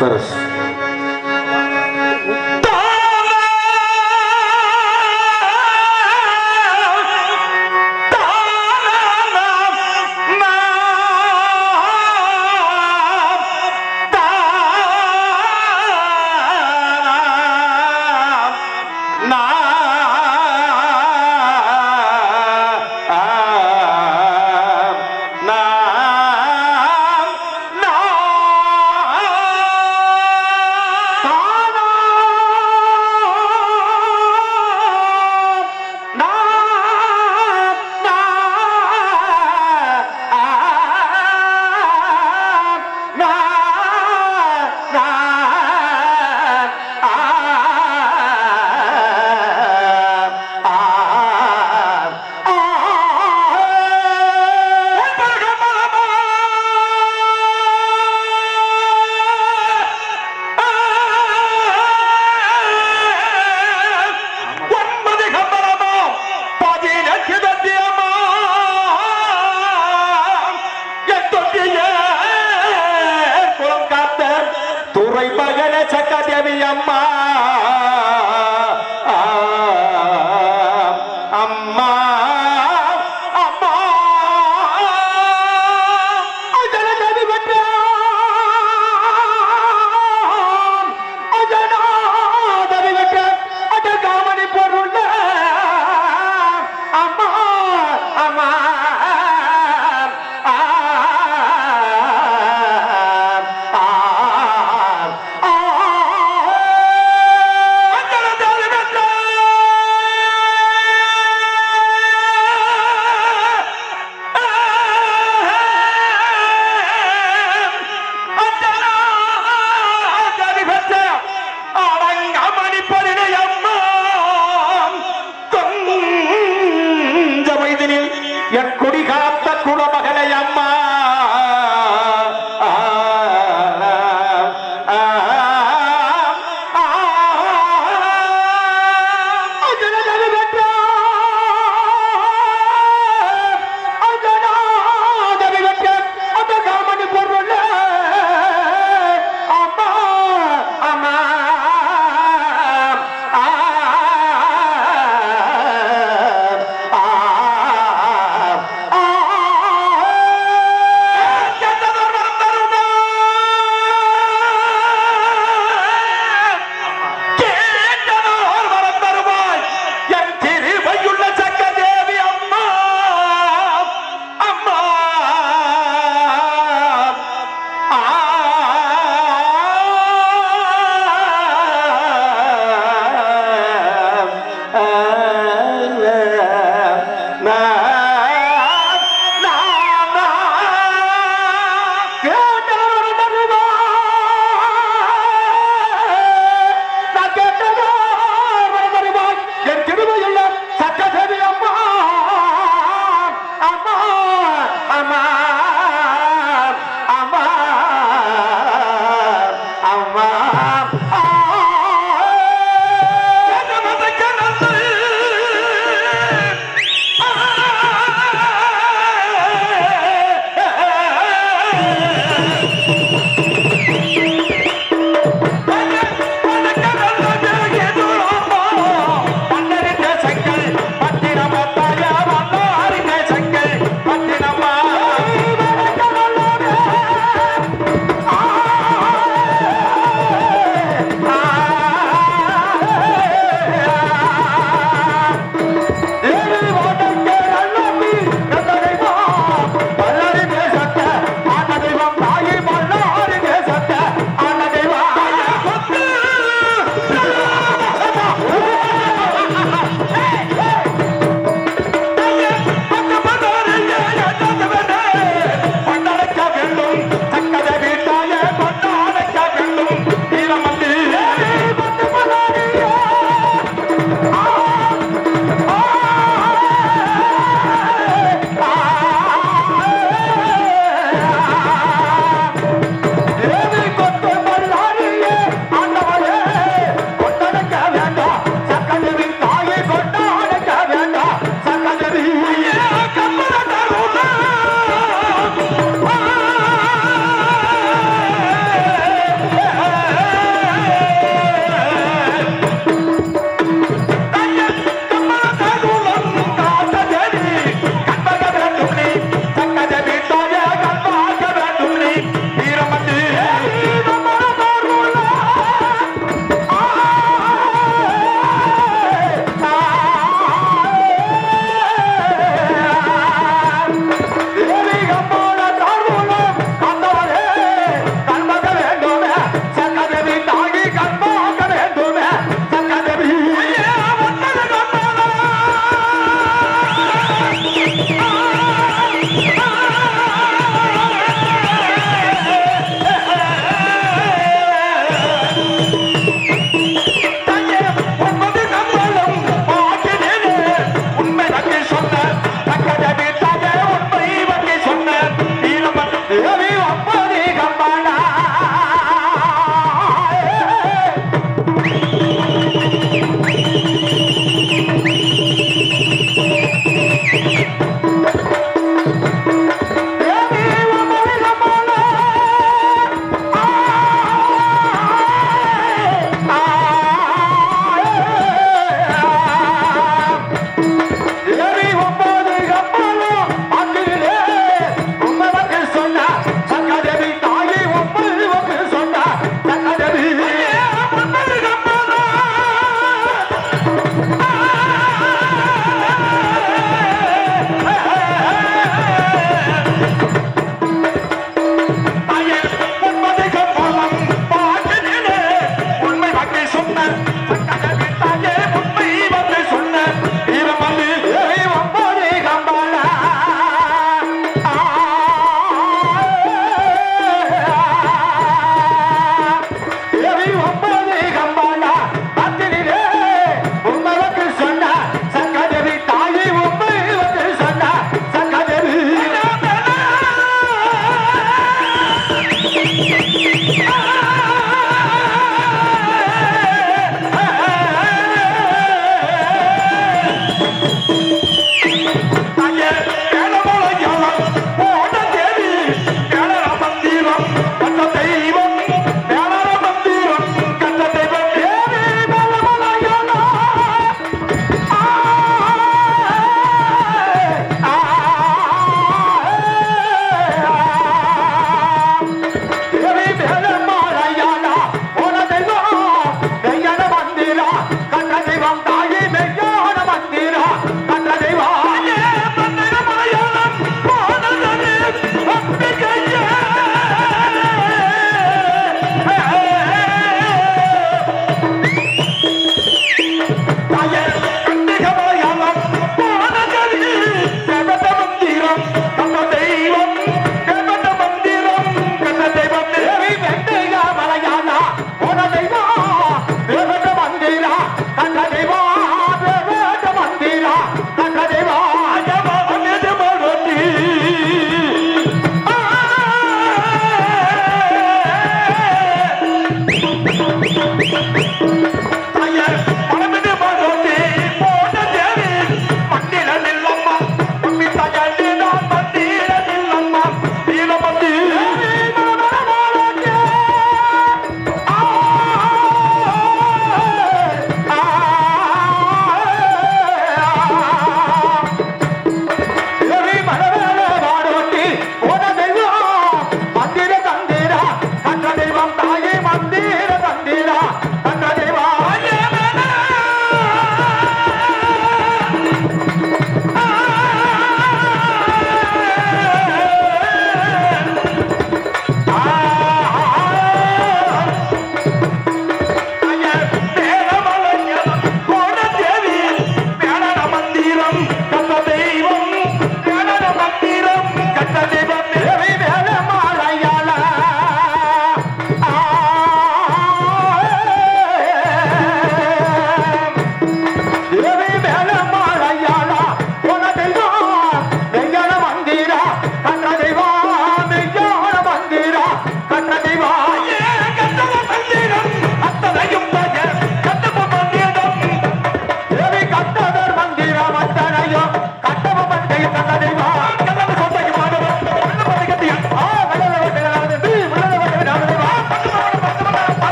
barus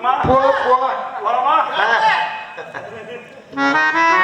போய் வரட்டுமா போ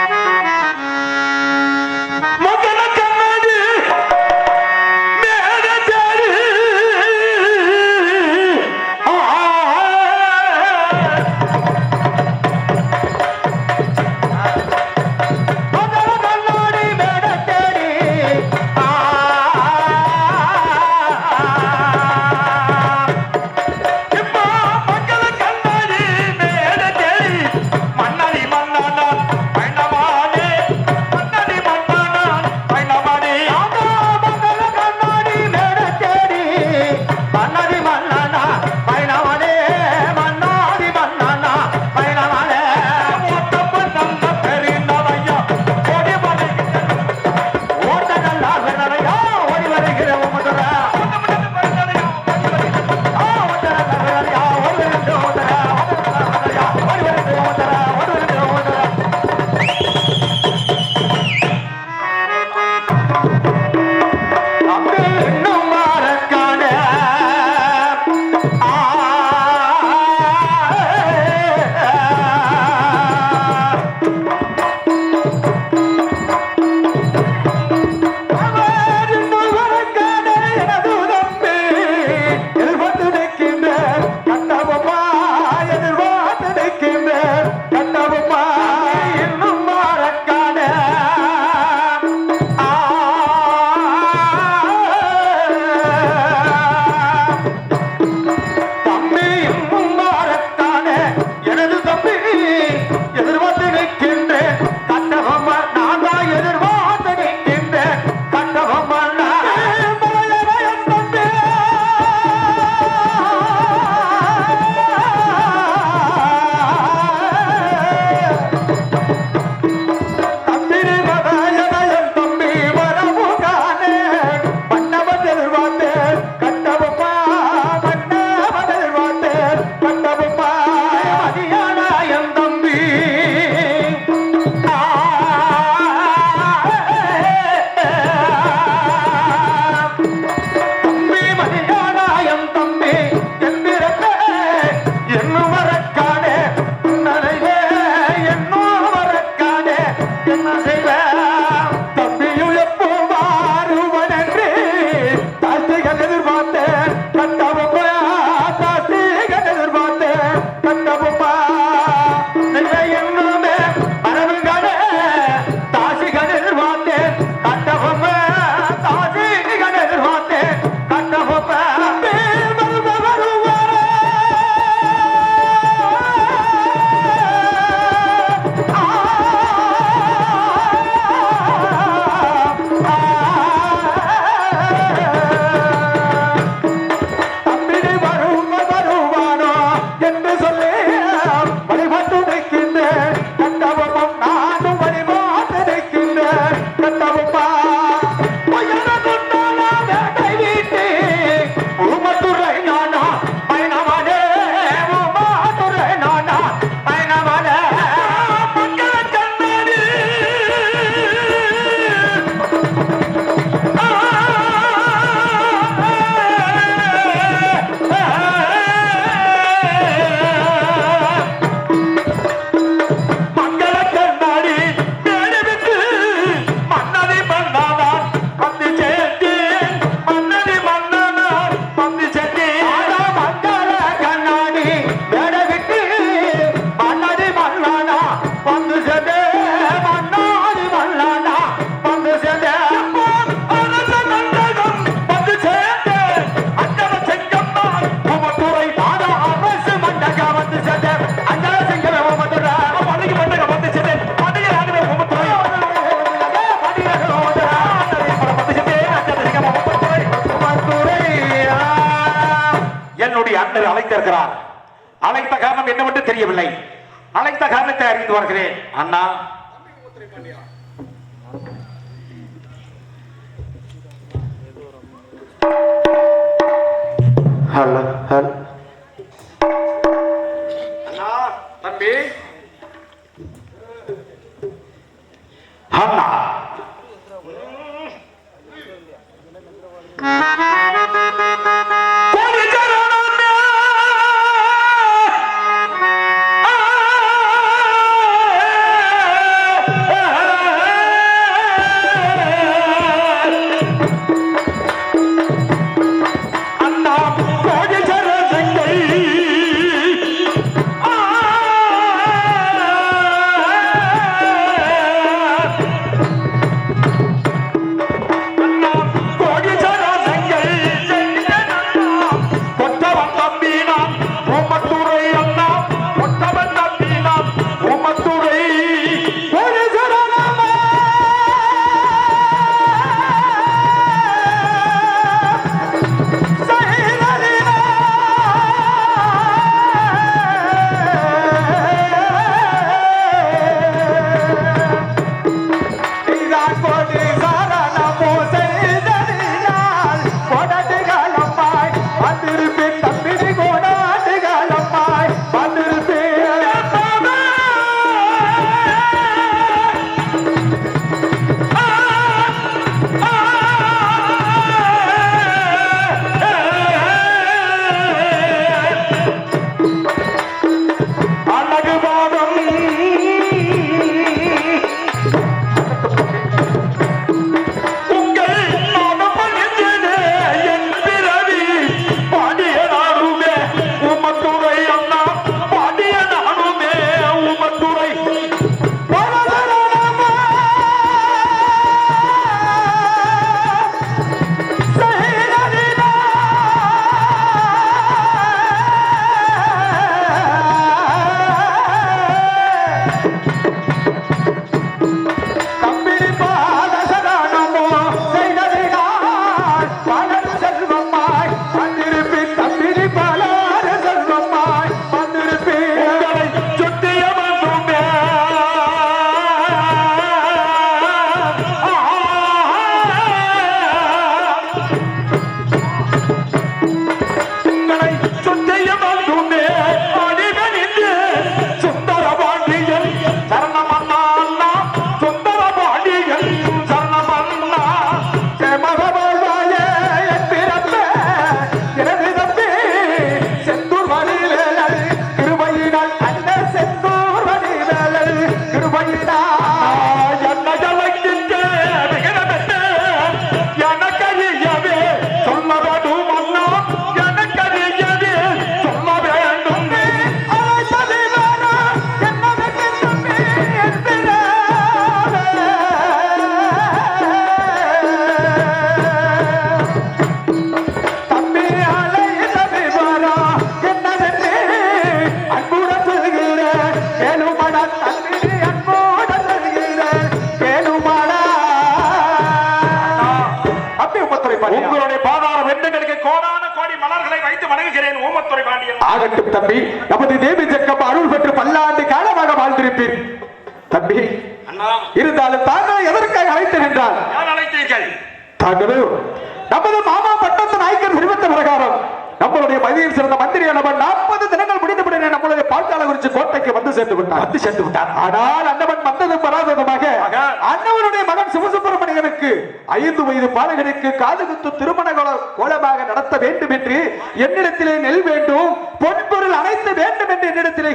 அண்ணா கோட்டைக்கு வந்து சேர்ந்து விட்டார் வந்து சேர்ந்து விட்டார் ஆனால் அன்னவன் வந்ததும் வராததுமாக அன்னவனுடைய மகன் சிவசுப்பிரமணியனுக்கு ஐந்து வயது பாலகனுக்கு காது குத்து திருமண கோல- கோலமாக நடத்த வேண்டும் என்று என்னிடத்திலே நெல் வேண்டும் பொன்பொருள் அனைத்து வேண்டும் என்று என்னிடத்திலே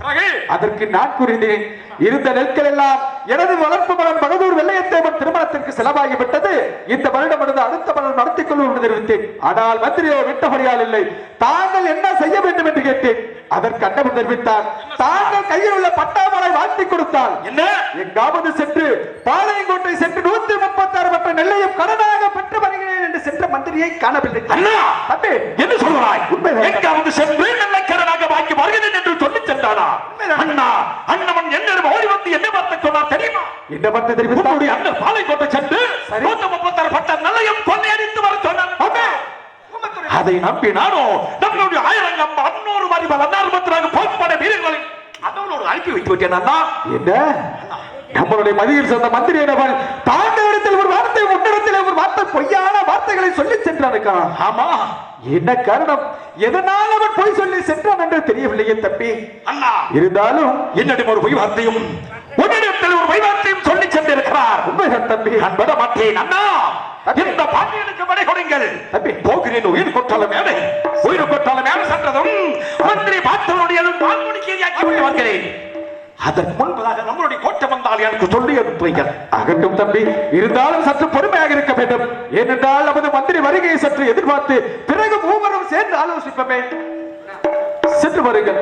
பிறகு? அதற்கு நான் கூறினேன் இருந்த நெற்கள் எல்லாம் எனது வளர்ப்பு மகன் பகதூர் வெள்ளையத்தேவன் திருமணத்திற்கு செலவாகிவிட்டது இந்த வருடம் இருந்து அடுத்த வருடம் நடத்திக் கொள்வோம் என்று தெரிவித்தேன் ஆனால் மந்திரியோ விட்டபடியால் இல்லை. தாங்கள் என்ன செய்ய வேண்டும் என்று கேட்டேன். அதற்கு அண்ணன் தெரிவித்தார் தாங்கள் கையில் உள்ள பட்டாமலை வாழ்த்தி கொடுத்தால் என்ன? எங்காவது சென்று பாளையங்கோட்டை சென்று நூத்தி முப்பத்தி ஆறு மற்ற நெல்லையும் கடனாக பெற்று வருகிறேன் என்று சென்ற மந்திரியை காணவில்லை. அண்ணா! தம்பி! என்ன சொல்றாய் உண்மைதான். எங்காவது சென்று நல்லக்கரனாக வாங்கி வருகிறேன் என்று சொல்லி சென்றானா. அண்ணா! அண்ணவன் என்னிடம் ஓடி வந்து என்ன வார்த்தை சொன்னார் தெரியுமா? என்ன பார்த்து உன்னுடைய அண்ணன் பாலைக்கோட்டை சென்று. நூத்தி முப்பத்தாறு பட்ட நல்லையும் கொள்ளையடித்து. அதை நம்பி நானும் நம்மளுடைய ஆயிரங்கம் அன்னூறு மதிப்பு அன்னாறு போய்ப்பட வீரர்களை அதோடு அனுப்பி வைத்து விட்டேன் என்ன? நம்மளுடைய மதியில் சேர்ந்த மந்திரி எனவன் தாண்டவரிடத்தில் ஒரு வார்த்தை முன்னிடத்தில் ஒரு வார்த்தை பொய்யான வார்த்தைகளை சொல்லி சென்றானுக்கா ஆமா. என்ன காரணம்? எதனால் அவன் பொய் சொல்லி சென்றான் என்று தெரியவில்லையே தம்பி. அண்ணா. இருந்தாலும் என்னிடம் ஒரு பொய் வார்த்தையும் உன்னிடத்தில் ஒரு பொய் வார்த்தையும் சொல்லி சென்றிருக்க விடுங்கள் தம்பி. விட மாட்டேன் அண்ணா இந்த பாண்டியனுக்கு விடை கொடுங்கள். தம்பி. போகிறேன் உயிர் கொட்டாலும் மேலே உயிர் கொட்டாலும் மேலே சென்றதும் மந்திரி பார்த்தவனுடைய பால்முடிக்கேரியாக்கி விட்டு வருகிறேன் அதற்கு முன்பதாக நம்மளுடைய கோட்டை வந்தால் எனக்கு சொல்லி அனுப்புங்கள். அகட்டும் தம்பி. இருந்தாலும் சற்று பொறுமையாக இருக்க வேண்டும். ஏனென்றால் நமது மந்திரி வருகையை சற்று எதிர்பார்த்து பிறகு மூவரும் சேர்ந்து ஆலோசிப்போமே. சென்று வருங்கள்.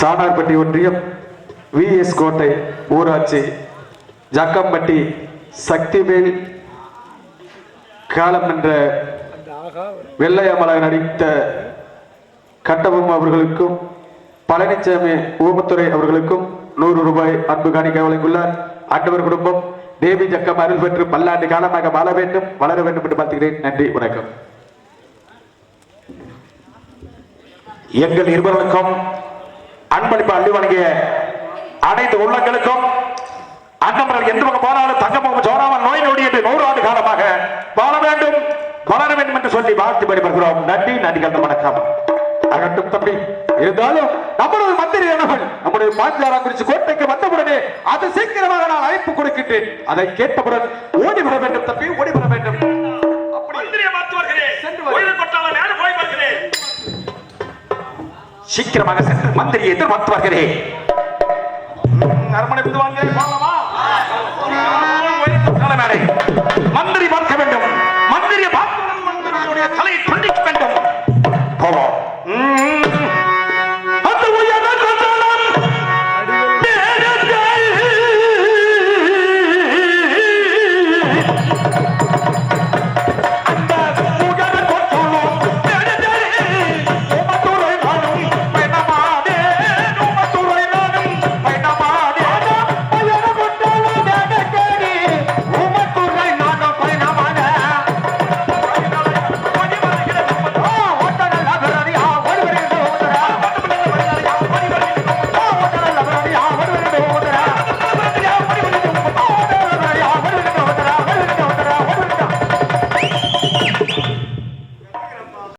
சாணார்பட்டி ஒன்றியம் விஎஸ் கோட்டை ஊராட்சி ஜக்கம்பட்டி சக்திவேல் காலம் என்ற வெள்ளையமலாக நடித்த கட்டபொம்ம அவர்களுக்கும் பழனிசாமி ஓமத்துறை அவர்களுக்கும் நூறு ரூபாய் அன்பு காணிக்க வழங்கியுள்ளார். ஆண்டவர் குடும்பம் தேவி ஜக்கம் அருள் பெற்று பல்லாண்டு காலமாக வாழ வேண்டும் வளர வேண்டும் என்று பார்த்துக்கிறேன் நன்றி வணக்கம். எங்கள் இருவர்களுக்கும் அன்பளிப்பு அள்ளி வழங்கிய அனைத்து உள்ளங்களுக்கும் அண்ணமர்கள் எந்த பக்கம் போனாலும் தங்கமுகம் சோறாமல் நோய் நொடி என்று நூறாண்டு காலமாக வாழ வேண்டும் வளர வேண்டும் என்று சொல்லி வாழ்த்து பெறுகிறோம் நன்றி நன்றி கலந்த வணக்கம். அகட்டும் தம்பி. இருந்தாலும் நம்மளது மந்திரி அவர்கள் நம்முடைய பாஞ்சாலம் குறித்து கோட்டைக்கு வந்தவுடனே அது சீக்கிரமாக நான் அழைப்பு கொடுக்கின்றேன். அதை கேட்டவுடன் ஓடி வர வேண்டும் தம்பி ஓடி வர வேண்டும். மந்திரியை பார்த்து வருகிறேன் சென்று சீக்கிரமாக சென்று மந்திரியை எதிர்பார்த்து வருகிறேன் அரண்மனை மந்திரி பார்க்க வேண்டும். மந்திரியை பார்த்தவுடன் தலையை